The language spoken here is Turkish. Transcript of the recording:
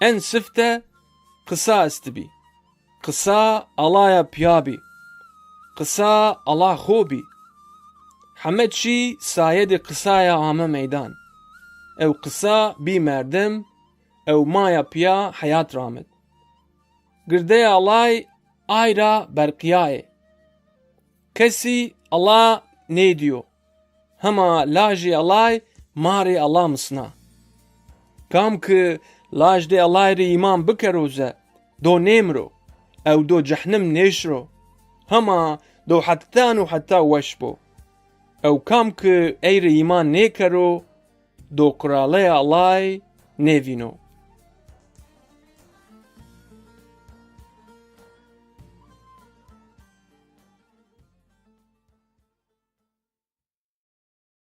en sifte kısa istibi. Kısa alaya piyabi. Kısa Allah hobi. Hamed sayede kısaya ame meydan. Ev kısa bir merdim, ev maya piya hayat rahmet. Girde alay ayra berkiyaye. Kesi Allah ne diyor? Hema laji alay mari Allah mısına? Kam ki Laj dê Allahê rê îman bikeroze do nêmro ew do cehnim nêşro hema do hetan û heta weş bo. Ew kam ki ey rê îman nêkero do kuraleya Allahê nêvîno.